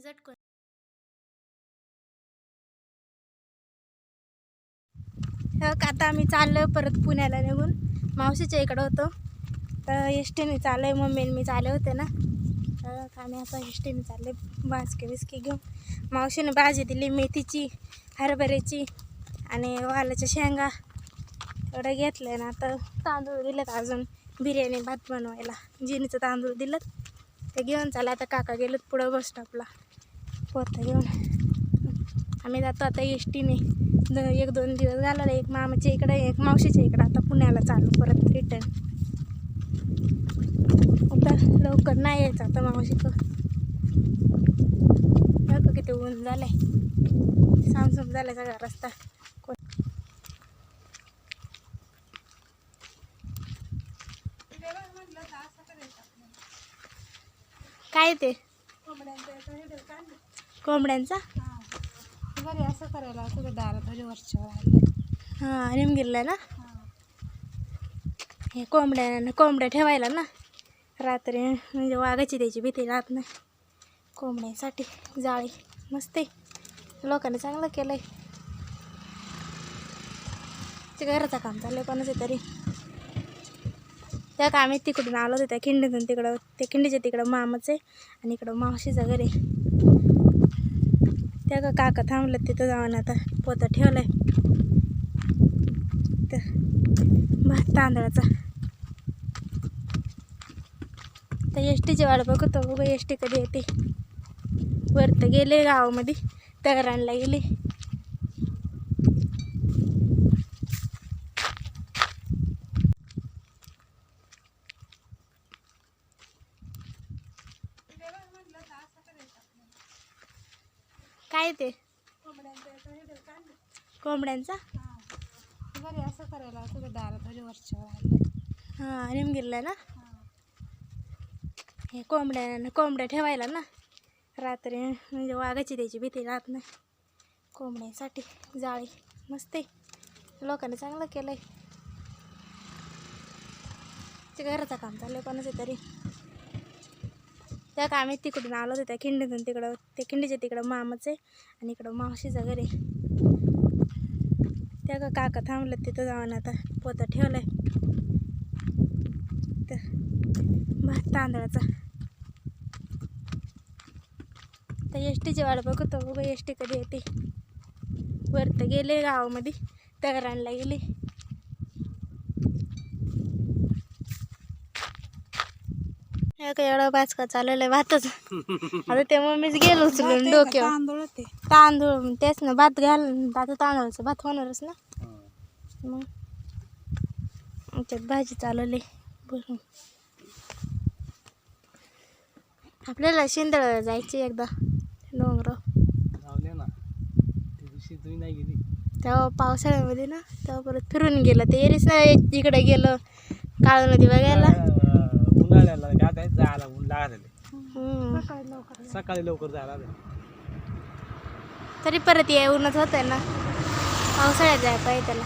झटकन हो आता आम्ही चाललो परत पुण्याला निघून. मावशीच्या इकडं होतो. तर एस टीने चाललो आहे मम्मी मी चालले होते ना. तर आम्ही आता एस टीने चालले बासके बिस्के घेऊन. मावशीने भाजी दिली मेथीची हरभऱ्याची आणि वालाच्या शेंगा. एवढं घेतलं ना तर तांदूळ दिलेत अजून. बिर्याणी भात बनवायला. जिनीचं तांदूळ दिलं ते घेऊन चाललं आता काका गेलेत पुढं बस स्टॉपला पोतं घेऊन. आम्ही जातो आता एस टीने द एक दोन दिवस घालायला एक मामाच्या इकडं एक मावशीच्या इकडं. आता पुण्याला चालू परत रिटर्न आता लवकर नाही यायचं आता मावशीचं बघ किती ऊन झालंय. सामसूम झालाय सगळा रस्ता. कोण काय ते? कोंबड्यांचा? बरे असं करायला तुझं दारात तरी वरच्यावर आलं हां निमगिरला ना? हे. कोंबड्या कोंबड्या ठेवायला ना? रात्री म्हणजे वाघाची त्याची भीती राहत नाही. कोंबड्यासाठी जाळी मस्त आहे. लोकांनी चांगलं केलं आहे ते घराचं काम चाललं आहे कोणाचं तरी. त्या आम्ही तिकडून आलो होतो त्या खिंडीतून तिकडं त्या खिंडीच्या तिकडं मामाचं आहे आणि इकडं मावशीचं घर आहे. त्या का काका थांबलं तिथं जाऊन आता पोतं ठेवलं आहे तर भात तांदळाचा. तर एस टीची वाट बघतो बघू एस टी कधी येते. वरतं गेले गावामध्ये तगरांना गेले. काय ते? कोंबड्यांचा बरे असं करायला तुझं दारात तरी वरच्यावर आलं हां निमगिरला ना? हे. कोंबड्या कोंबड्या ठेवायला ना रात्री म्हणजे वाघाची त्याची भीती राहत नाही. कोंबड्यासाठी जाळी मस्त आहे. लोकांनी चांगलं केलं आहे ते घराचं काम चाललं आहे कोणाचं तरी. त्या का आम्ही तिकडून आलो होतो त्या खिंडीतून तिकडं त्या खिंडीच्या तिकडं मामाचं आहे आणि इकडं मावशीचं घर आहे. त्या का काका थांबलं तिथं जाऊन आता पोतं ठेवलं आहे तर भात तांदळाचा. तर एस टीची वाट बघतो बघ एस टी कधी येते. वरतं गेले गावामध्ये तगरांना गेले हे काय एवढा बाचका चालवलाय भातच. आता ते मम्मीच गेलो उचलून डोक्यावर. तांदूळ ते. तांदूळ तेच ना भात घाल आता तांदूळाचं भात होणारच ना. मग त्यात भाजी चालवली भरून. आपल्याला शिंदळ जायची एकदा डोंगर लावले ना. त्या दिवशी तुम्ही नाही गेली. तेव्हा पावसाळ्यामध्ये ना तेव्हा परत फिरून गेलं. ते एरीस ना इकडे गेलं काळ नदी बघायला. काय जायला ऊन. हम्म. सकाळी लवकर सकाळी लवकर जायला लागलं. तरी परत येऊनच होतं ना पावसाळ्यात जाय पाहिजे त्याला.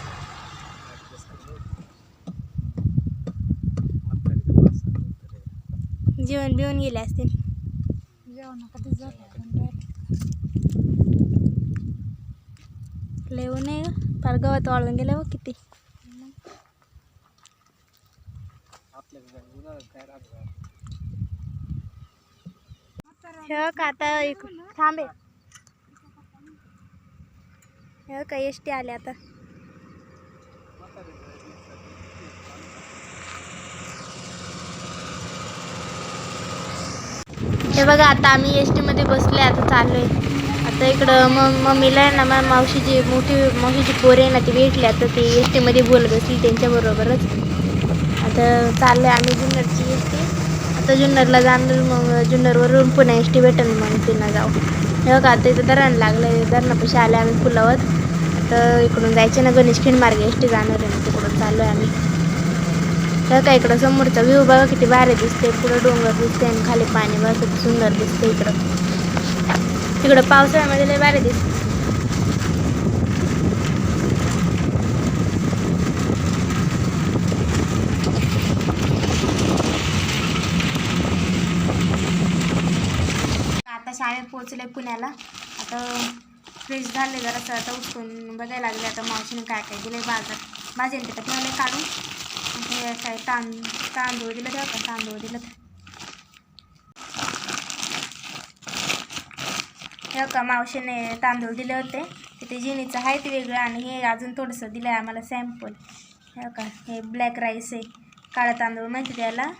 जेवण बिवून गेले असतील जेवण कधी झालं ग फार गवत वाळून गेलं व किती आपल्याकडे का आता थांबे हे. का एस टी आले आता? हे बघा आता आम्ही एस टीमध्ये बसले आता चाललोय. आता इकडं मग मम्मीला आहे ना मा मावशीची मोठी मावशीची पोरे आहे ना ती भेटली. आता ती एस टीमध्ये बोलत असली त्यांच्याबरोबरच. तर चाललोय आम्ही जुन्नरची एस टी आता जुन्नरला जाणार मग जुन्नरवरून पुन्हा एस टी भेटेल मग पुन्हा जाऊ. हे का आता इथं धरण लागलं धरणापाशी आले आम्ही पुलावर. तर इकडून जायचे ना गणेश खिंडमार्ग एस टी जाणार आहे ना तिकडून चाललो आहे आम्ही. तर का इकडं समोरचा व्ह्यू बघा किती भारी दिसते पुढं डोंगर दिसते आणि खाली पाणी बघा किती सुंदर दिसते इकडं. तिकडं पावसाळ्यामध्ये लय भारी दिसते आता आत्ताशी आम्ही पोचले पुण्याला. आता फ्रेश झाले जरासं आता उठून बघायला लागले आता मावशीने काय काय दिले बाजार. भाजीने तिथं ठेवले काढून. हे काय तां तांदूळ दिलं तेव्हा का तांदूळ दिलं हे का मावशीने तांदूळ दिले होते. तिथे जिनीचं आहे ते वेगळं आणि हे अजून थोडंसं दिलं आहे आम्हाला सॅम्पल हे का हे ब्लॅक राईस आहे. काळा तांदूळ माहिती द्यायला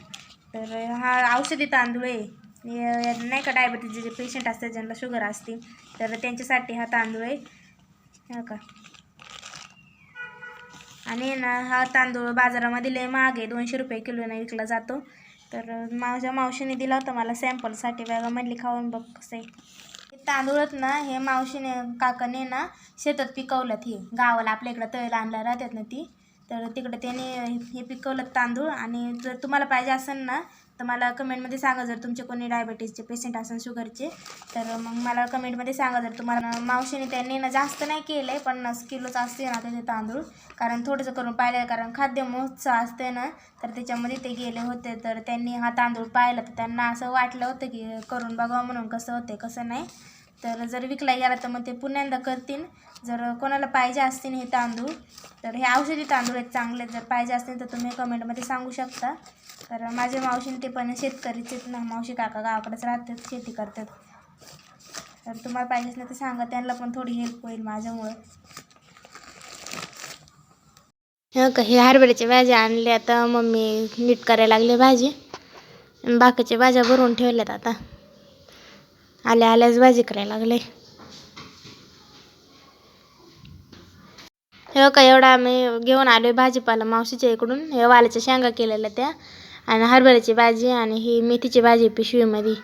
तर हा औषधी तांदूळ आहे. नाही का डायबिटीजचे जे पेशंट असतात ज्यांना शुगर असते तर त्यांच्यासाठी हा तांदूळ आहे. हा का? आणि ना हा तांदूळ बाजारामध्ये लय महाग आहे. दोनशे रुपये किलोने विकला जातो. तर माझ्या मावशीने दिला होता मला सॅम्पलसाठी बघा म्हणली खाऊन बघ कसं आहे. हे तांदूळच ना हे मावशीने काकाने ना शेतात पिकवलं हे. गावाला आपल्या इकडं तळेला आणला राहतात ना ती. तर तिकडे त्याने हे पिकवलं तांदूळ. आणि जर तुम्हाला पाहिजे असेल ना तर मला कमेंटमध्ये सांगा जर तुमचे कोणी डायबिटीजचे पेशंट असेल शुगरचे तर मग मला कमेंटमध्ये सांगा जर तुम्हाला मावशीने त्यांनी ना जास्त नाही केलं आहे पन्नास किलोचं असते ना त्याचे तांदूळ. कारण थोडंसं करून पाहिलं कारण खाद्य महोत्सव असते ना तर त्याच्यामध्ये ते गेले होते. तर त्यांनी हा तांदूळ पाहिला तर त्यांना असं वाटलं होतं की करून बघावं म्हणून कसं होते कसं नाही. तर जर विकला गेला तर मग ते पुण्यांदा करतील. जर कोणाला पाहिजे असतील हे तांदूळ तर हे औषधी तांदूळ आहेत चांगले. जर पाहिजे असतील तर तुम्ही कमेंटमध्ये सांगू शकता. तर माझे मावशीने ते पण शेतकरीच आहेत ना मावशी काका गावाकडेच राहतात शेती करतात. तर तुम्हाला पाहिजे असेल तर सांगा त्यांना पण थोडी हेल्प होईल माझ्यामुळं. का हे हरभऱ्याची भाज्या आणल्या आता मम्मी नीट करायला लागले भाजी. बाकीच्या भाज्या भरून ठेवल्यात आता. आल्या आल्याच भाजी करायला लागले हे का एवढा आम्ही घेऊन आलो भाजीपाला मावशीच्या इकडून. हे वालाच्या शेंगा केलेल्या त्या आणि हरभऱ्याची भाजी आणि ही मेथीची भाजी पिशवीमध्ये.